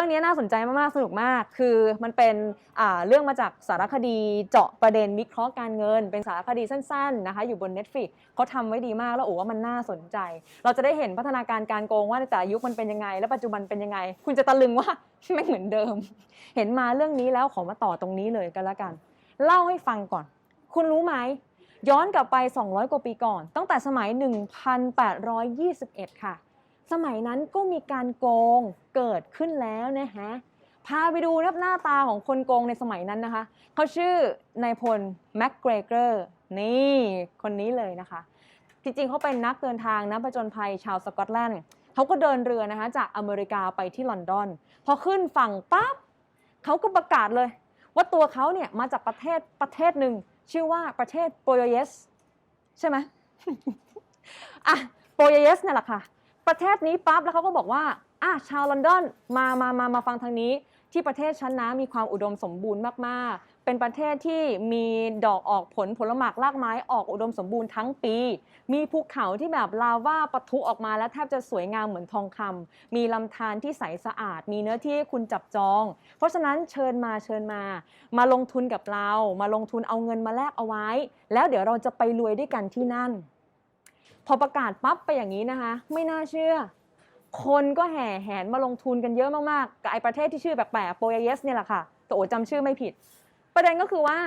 รื่องนี้น่าสนใจมากๆ สนุกมาก คือมันเป็นเรื่องมาจากสารคดีเจาะประเด็นวิเคราะห์การเงิน เป็นสารคดีสั้นๆนะคะอยู่บน Netflix เขาทำไว้ดีมากแล้วโอ้ว่ามันน่าสนใจ เราจะได้เห็นพัฒนาการการโกงว่าในแต่ยุคมันเป็นยังไง และปัจจุบันเป็นยังไง คุณจะตะลึงว่าไม่เหมือนเดิม เห็นมาเรื่องนี้แล้วขอมาต่อตรงนี้เลยกันละกัน เล่าให้ฟังก่อน คุณรู้ไหมย้อนกลับไป 200 กว่าปีก่อน ตั้งแต่สมัย 1821 ค่ะ สมัยนั้นก็มีการโกงเกิดขึ้นแล้วนะฮะพาไปดูนับหน้าตาของคนโกงในสมัยนั้นนะคะ เขาชื่อนายพลแม็กเกรเกอร์นี่คนนี้เลยนะคะ จริงๆเขาเป็นนักเดินทางนักผจญภัยชาวสกอตแลนด์เขาก็เดินเรือนะคะจากอเมริกาไปที่ลอนดอน พอขึ้นฝั่งปั๊บเขาก็ประกาศเลย ว่าตัวเขาเนี่ยมาจากประเทศประเทศหนึ่งชื่อว่าประเทศโปรยเยส ใช่ไหมอะโปรยเยสเนี่ยแหละค่ะ ประเทศนี้ปั๊บแล้วเขาก็บอกว่าอะชาวลอนดอนมามามามาฟังทางนี้ ที่ประเทศชั้นนะมีความอุดมสมบูรณ์มากๆ เป็นประเทศที่มีดอกออกผลผลหมากรากไม้ออกอุดมสมบูรณ์ทั้งปี มีภูเขาที่แบบลาวาปะทุออกมาแล้วแทบจะสวยงามเหมือนทองคำมีลำธารที่ใสสะอาด มีเนื้อที่คุณจับจอง เพราะฉะนั้นเชิญมาเชิญมา มาลงทุนกับเรา มาลงทุนเอาเงินมาแลกเอาไว้ แล้วเดี๋ยวเราจะไปรวยด้วยกันที่นั่น พอประกาศปั๊บไปอย่างนี้นะคะ ไม่น่าเชื่อ คนก็แห่แหนมาลงทุนกันเยอะมากๆ กับไอประเทศที่ชื่อแปลกๆโปรยเยสเนี่ยแหละค่ะแต่โอจำชื่อไม่ผิด ประเด็นก็คือว่า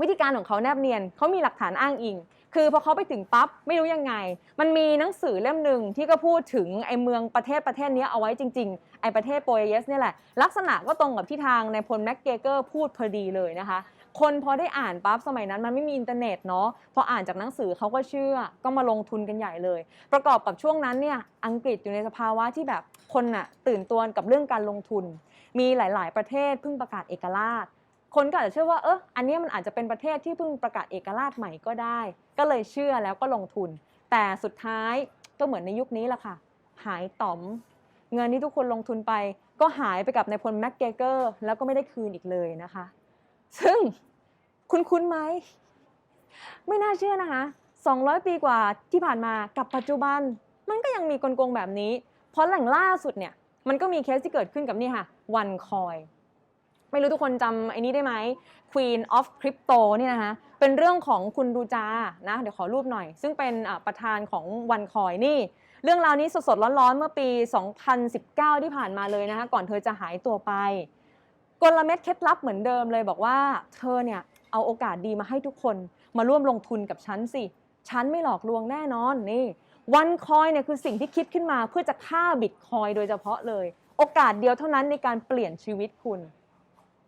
วิธีการของเขาแนบเนียนเขามีหลักฐานอ้างอิง คือพอเขาไปถึงปั๊บไม่รู้ยังไง มันมีหนังสือเล่มหนึ่งที่ก็พูดถึงไอเมืองประเทศประเทศนี้เอาไว้จริงๆไอประเทศโปรเยสเนี่ยแหละลักษณะก็ตรงกับที่ทางในายพลแม็กเกเกอร์พูดพอดีเลยนะคะ คนพอได้อ่านปั๊บสมัยนั้นมันไม่มีอินเทอร์เน็ตเนาะพออ่านจากหนังสือเขาก็เชื่อ ก็มาลงทุนกันใหญ่เลย ประกอบกับช่วงนั้นเนี่ยอังกฤษอยู่ในสภาวะที่แบบคนน่ะตื่นตัวกับเรื่องการลงทุน มีหลาย ๆ ประเทศเพิ่งประกาศเอกราช คนก็อาจจะเชื่อว่าเอออันนี้มันอาจจะเป็นประเทศที่เพิ่งประกาศเอกราชใหม่ก็ได้ ก็เลยเชื่อแล้วก็ลงทุน แต่สุดท้ายก็เหมือนในยุคนี้แหละค่ะ หายต่อม เงินที่ทุกคนลงทุนไป ก็หายไปกับนายพลแม็กเกเกอร์แล้วก็ไม่ได้คืนอีกเลยนะคะ ซึ่งคุณคุ้นๆไหม ไม่น่าเชื่อนะคะ 200 ปีกว่าที่ผ่านมากับปัจจุบัน มันก็ยังมีกลโกงแบบนี้ เพราะแหล่งล่าสุดเนี่ย มันก็มีเคสที่เกิดขึ้นกับนี่ค่ะ วันคอย ไม่รู้ทุกคนจำไอ้นี้ได้ไหม Queen of Crypto เนี่ยนะคะ เป็นเรื่องของคุณดูจา นะ เดี๋ยวขอรูปหน่อย ซึ่งเป็นประธานของวันคอยนี่ เรื่องราวนี้สดๆร้อนๆเมื่อปี 2019 ที่ผ่านมาเลยนะคะ ก่อนเธอจะหายตัวไป กลเม็ดเคล็ดลับเหมือนเดิมเลยบอกว่า เธอเนี่ยเอาโอกาสดีมาให้ทุกคนมาร่วมลงทุนกับฉันสิ ฉันไม่หลอกลวงแน่นอนนี่วันคอยเนี่ยคือสิ่งที่คิดขึ้นมาเพื่อจะฆ่าบิตคอยโดยเฉพาะเลย โอกาสเดียวเท่านั้นในการเปลี่ยนชีวิตคุณ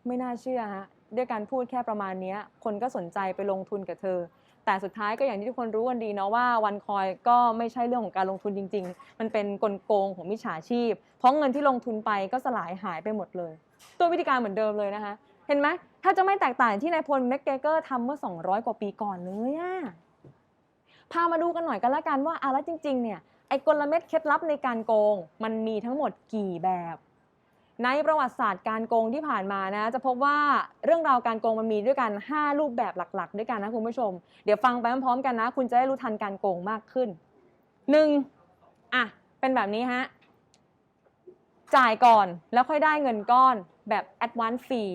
ไม่น่าเชื่อฮะด้วยการพูดแค่ประมาณนี้คนก็สนใจไปลงทุนกับเธอ แต่สุดท้ายก็อย่างที่ทุกคนรู้กันดีเนาะว่าวันคอยก็ไม่ใช่เรื่องของการลงทุนจริง ๆ มันเป็นกลโกงของมิจฉาชีพ เพราะเงินที่ลงทุนไปก็สลายหายไปหมดเลย ตัววิธีการเหมือนเดิมเลยนะคะ เห็นไหมถ้าจะไม่แตกต่างที่นายพลแม็กเกเกอร์ทำเมื่อ 200 กว่าปีก่อนเลยอะพามาดูกันหน่อยกันละกันว่าอะแล้วจริงๆ เนี่ยไอ้กลเม็ดเคล็ดลับในการโกง มันมีทั้งหมดกี่แบบ ในประวัติศาสตร์การโกงที่ผ่านมานะจะพบว่าเรื่องราวการโกงมันมีด้วยกัน 5 รูปแบบหลักๆ ด้วยกันนะคุณผู้ชม เดี๋ยวฟังไปพร้อมๆกันนะ คุณจะได้รู้ทันการโกงมากขึ้น 1. อะเป็นแบบนี้ฮะ จ่ายก่อนแล้วค่อยได้เงินก้อนแบบ advance fee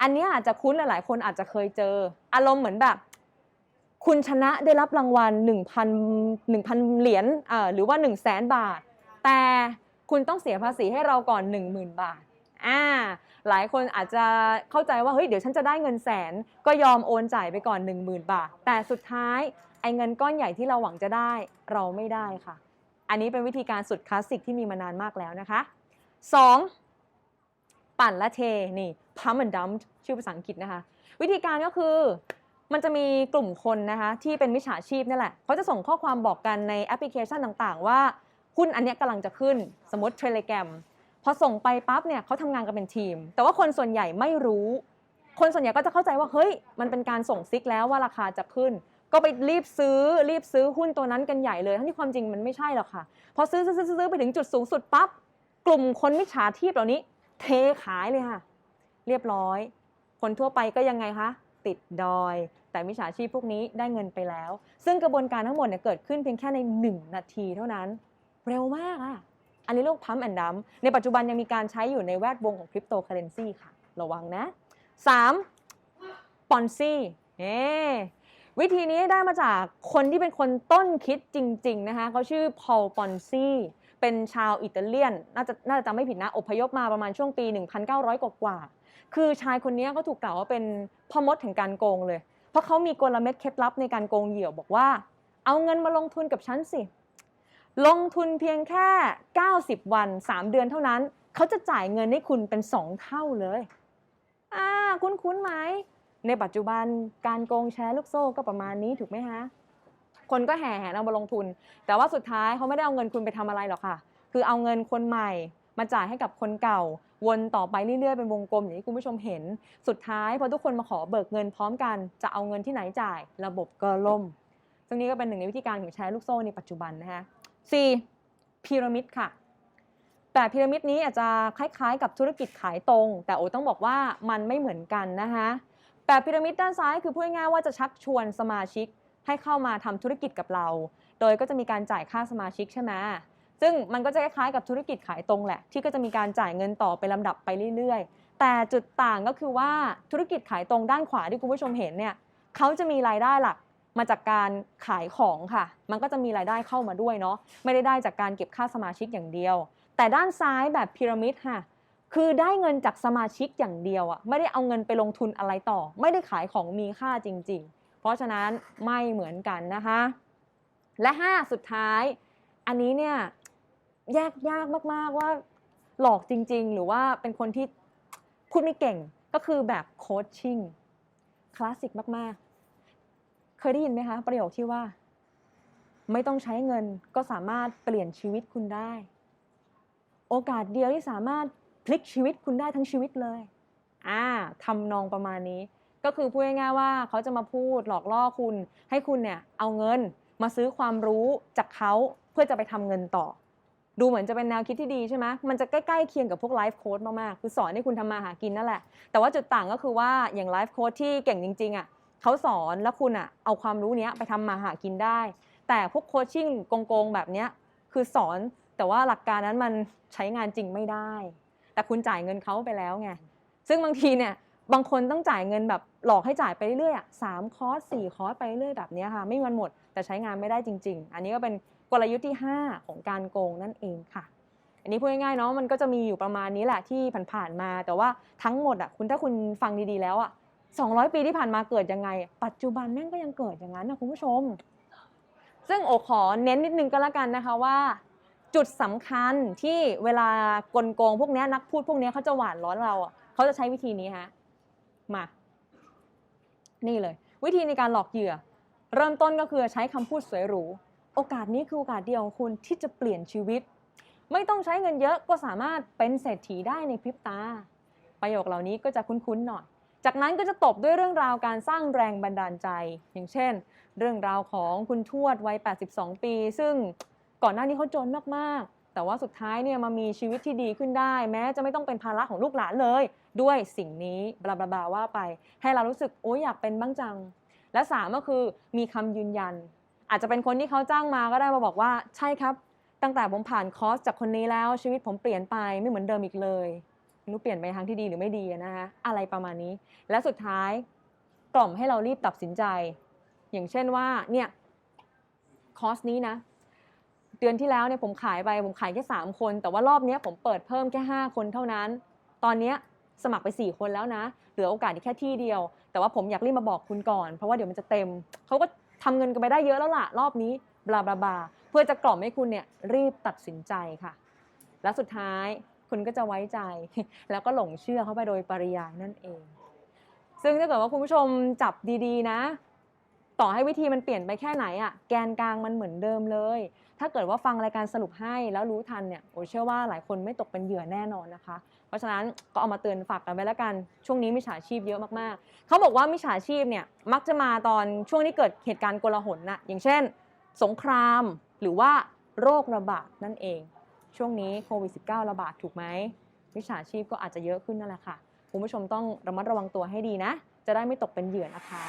อันนี้อาจจะคุ้นหลายๆ คนอาจจะเคยเจอ อารมณ์เหมือนแบบ คุณชนะได้รับรางวัล 1,000 1,000 เหรียญหรือว่า 1 0 0 0 0แสนบาท แต่คุณต้องเสียภาษีให้เราก่อน 10,000 บาทอ่าหลายคนอาจจะเข้าใจว่าเฮ้ยเดี๋ยวฉันจะได้เงินแสน ก็ยอมโอนจ่ายไปก่อน 10,000 บาท แต่สุดท้ายไอ้เงินก้อนใหญ่ที่เราหวังจะได้เราไม่ได้ค่ะ อันนี้เป็นวิธีการสุดคลาสสิกที่มีมานานมากแล้วนะคะ 2. ปั่นและเท นี่ pump and dump ชื่อภาษาอังกฤษนะคะ วิธีการก็คือมันจะมีกลุ่มคนนะคะที่เป็นมิจฉาชีพนี่แหละเขาจะส่งข้อความบอกกันในแอปพลิเคชันต่างๆ ว่าหุ้นอันนี้กำลังจะขึ้นสมมติ Telegram พอส่งไปปั๊บเนี่ยเขาทำงานกันเป็นทีม แต่ว่าคนส่วนใหญ่ไม่รู้ คนส่วนใหญ่ก็จะเข้าใจว่าเฮ้ยมันเป็นการส่งซิกแล้วว่าราคาจะขึ้น ก็ไปรีบซื้อรีบซื้อหุ้นตัวนั้นกันใหญ่เลยทั้งที่ความจริงมันไม่ใช่หรอกค่ะ พอซื้อซื้อซื้อซื้อไปถึงจุดสูงสุดปั๊บ กลุ่มคนมิจฉาชีพเหล่านี้ เทขายเลยค่ะ เรียบร้อย คนทั่วไปก็ยังไงคะ ติดดอย แต่มิจฉาชีพพวกนี้ได้เงินไปแล้ว ซึ่งกระบวนการทั้งหมดเนี่ยเกิดขึ้นเพียงแค่ใน 1 นาทีเท่านั้น เร็วมากอะอันอันนี้เรียกพัมแอนดัมในปัจจุบันยังมีการใช้อยู่ในแวดวงของคริปโตเคอเรนซีค่ะ ระวังนะ 3. ปอนซี่เอวิธีนี้ได้มาจากคนที่เป็นคนต้นคิดจริง ๆ นะคะเขาชื่อพอลปอนซี่ เป็นชาวอิตาเลียน น่าจะน่าจะจำไม่ผิดนะอพยพมาประมาณช่วงปี 1,900 กว่าๆคือชายคนนี้ก็ถูกกล่าวว่าเป็นพ่อมดแห่งการโกงเลย เพราะเขามีกลเม็ดเคล็ดลับในการโกงเหยื่อบอกว่า เอาเงินมาลงทุนกับฉันสิ ลงทุนเพียงแค่ 90 วัน 3 เดือนเท่านั้น เขาจะจ่ายเงินให้คุณเป็น 2 เท่าเลยอ่าคุ้นคุ้นๆไหมในปัจจุบันการโกงแชร์ลูกโซ่ก็ประมาณนี้ถูกไหมฮะ คนก็แห่แหนเอามาลงทุน แต่ว่าสุดท้ายเขาไม่ได้เอาเงินคุณไปทำอะไรหรอกค่ะ คือเอาเงินคนใหม่มาจ่ายให้กับคนเก่า วนต่อไปเรื่อยๆเป็นวงกลมอย่างที่คุณผู้ชมเห็น สุดท้ายพอทุกคนมาขอเบิกเงินพร้อมกันจะเอาเงินที่ไหนจ่าย ระบบก็ล่มซึ่งนี้ก็เป็นหนึ่งในวิธีการของแชร์ลูกโซ่ในปัจจุบันนะคะ 4. พีระมิดค่ะแต่พีระมิดนี้อาจจะคล้ายๆ กับธุรกิจขายตรง แต่โอต้องบอกว่ามันไม่เหมือนกันนะคะแต่พีระมิดด้านซ้ายคือพูดง่ายๆว่าจะชักชวนสมาชิก ให้เข้ามาทำธุรกิจกับเรา โดยก็จะมีการจ่ายค่าสมาชิกใช่ไหมซึ่งมันก็จะคล้ายๆกับธุรกิจขายตรงแหละ ที่ก็จะมีการจ่ายเงินต่อไปลำดับไปเรื่อยๆ แต่จุดต่างก็คือว่าธุรกิจขายตรงด้านขวาที่คุณผู้ชมเห็นเนี่ยเขาจะมีรายได้หลักมาจากการขายของค่ะ มันก็จะมีรายได้เข้ามาด้วยเนาะ ไม่ได้ได้จากการเก็บค่าสมาชิกอย่างเดียว แต่ด้านซ้ายแบบพีระมิดค่ะ คือได้เงินจากสมาชิกอย่างเดียวอะไม่ได้เอาเงินไปลงทุนอะไรต่อ ไม่ได้ขายของมีค่าจริง ๆ เพราะฉะนั้นไม่เหมือนกันนะคะ และ 5 สุดท้าย อันนี้เนี่ยแยกยากมาก ๆ ว่าหลอกจริง ๆ หรือว่าเป็นคนที่พูดไม่เก่งก็คือแบบโคชชิ่งคลาสสิกมาก ๆ เคยได้ยินไหมคะ ประโยคที่ว่า ไม่ต้องใช้เงินก็สามารถเปลี่ยนชีวิตคุณได้ โอกาสเดียวที่สามารถพลิกชีวิตคุณได้ทั้งชีวิตเลย อ่าทำนองประมาณนี้ ก็คือพูดง่ายๆว่าเขาจะมาพูดหลอกล่อคุณ ให้คุณเนี่ยเอาเงินมาซื้อความรู้จากเขาเพื่อจะไปทำเงินต่อ ดูเหมือนจะเป็นแนวคิดที่ดีใช่ไหมมันจะใกล้ๆเคียงกับพวกไลฟ์โค้ดมากๆ คือสอนให้คุณทำมาหากินนั่นแหละ แต่ว่าจุดต่างก็คือว่าอย่างไลฟ์โค้ดที่เก่งจริงๆอะเขาสอนแล้วคุณอะเอาความรู้เนี้ยไปทำมาหากินได้ แต่พวกโคชชิ่งโกงๆแบบเนี้ยคือสอนแต่ว่าหลักการนั้นมันใช้งานจริงไม่ได้ แต่คุณจ่ายเงินเขาไปแล้วไงซึ่งบางทีเนี่ย บางคนต้องจ่ายเงินแบบหลอกให้จ่ายไปเรื่อยๆอะสามคอร์สสี่คอร์สไปเรื่อยแบบนี้ค่ะ ไม่มีวันหมดแต่ใช้งานไม่ได้จริง ๆ อันนี้ก็เป็นกลยุทธ์ที่ 5 ของการโกงนั่นเองค่ะ อันนี้พูดง่ายๆเนาะมันก็จะมีอยู่ประมาณนี้แหละที่ผ่านๆมา แต่ว่าทั้งหมดอะคุณถ้าคุณฟังดีๆแล้วอะ200 ปีที่ผ่านมาเกิดยังไง ปัจจุบันแม่งก็ยังเกิดอย่างนั้นนะคุณผู้ชม ซึ่งโอขอเน้นนิดนึงก็แล้วกันนะคะว่า จุดสำคัญที่เวลากลโกงพวกนี้นักพูดพวกนี้เขาจะหวานล้อนเราอะเขาจะใช้วิธีนี้ฮะ มา นี่เลย วิธีในการหลอกเหยื่อ เริ่มต้นก็คือใช้คำพูดสวยหรู โอกาสนี้คือโอกาสเดียวของคุณที่จะเปลี่ยนชีวิต ไม่ต้องใช้เงินเยอะก็สามารถเป็นเศรษฐีได้ในพริบตา ประโยคเหล่านี้ก็จะคุ้นๆหน่อย จากนั้นก็จะตบด้วยเรื่องราวการสร้างแรงบันดาลใจ อย่างเช่น เรื่องราวของคุณทวดวัย 82 ปี ซึ่งก่อนหน้านี้เขาจนมากๆ แต่ว่าสุดท้ายเนี่ยมามีชีวิตที่ดีขึ้นได้ แม้จะไม่ต้องเป็นภาระของลูกหลานเลย ด้วยสิ่งนี้บลาบลาบลาว่าไป ให้เรารู้สึกโอ้ยอยากเป็นบ้างจัง และสามก็คือมีคำยืนยัน อาจจะเป็นคนที่เขาจ้างมาก็ได้มาบอกว่าใช่ครับ ตั้งแต่ผมผ่านคอร์สจากคนนี้แล้วชีวิตผมเปลี่ยนไปไม่เหมือนเดิมอีกเลยรู้เปลี่ยนไปทางที่ดีหรือไม่ดีนะคะอะไรประมาณนี้ และสุดท้ายกล่อมให้เรารีบตัดสินใจ อย่างเช่นว่าเนี่ยคอร์สนี้นะ เดือนที่แล้วเนี่ยผมขายไปผมขายแค่3คน แต่ว่ารอบนี้ผมเปิดเพิ่มแค่ 5 คนเท่านั้น ตอนนี้สมัครไป 4 คนแล้วนะ เหลือโอกาสอีกแค่ที่เดียว แต่ว่าผมอยากรีบมาบอกคุณก่อน เพราะว่าเดี๋ยวมันจะเต็ม เขาก็ทำเงินกันไปได้เยอะแล้วล่ะ รอบนี้บลาบลาบลาเพื่อจะกล่อมให้คุณเนี่ยรีบตัดสินใจค่ะ และสุดท้ายคุณก็จะไว้ใจ แล้วก็หลงเชื่อเข้าไปโดยปริยายนั่นเอง ซึ่งถ้าเกิดว่าคุณผู้ชมจับดีๆนะ ต่อให้วิธีมันเปลี่ยนไปแค่ไหนอะแกนกลางมันเหมือนเดิมเลย ถ้าเกิดว่าฟังรายการสรุปให้แล้วรู้ทันเนี่ยโอเชื่อว่าหลายคนไม่ตกเป็นเหยื่อแน่นอนนะคะ เพราะฉะนั้นก็เอามาเตือนฝากกันไว้แล้วกันช่วงนี้มิจฉาชีพเยอะมากๆ เขาบอกว่ามิจฉาชีพเนี่ยมักจะมาตอนช่วงที่เกิดเหตุการณ์โกลาหลนะอย่างเช่น สงครามหรือว่าโรคระบาดนั่นเอง ช่วงนี้โควิด -19 ระบาดถูกไหมมิจฉาชีพก็อาจจะเยอะขึ้นนั่นแหละค่ะคุณผู้ชมต้องระมัดระวังตัวให้ดีนะ จะได้ไม่ตกเป็นเหยื่อนะคะ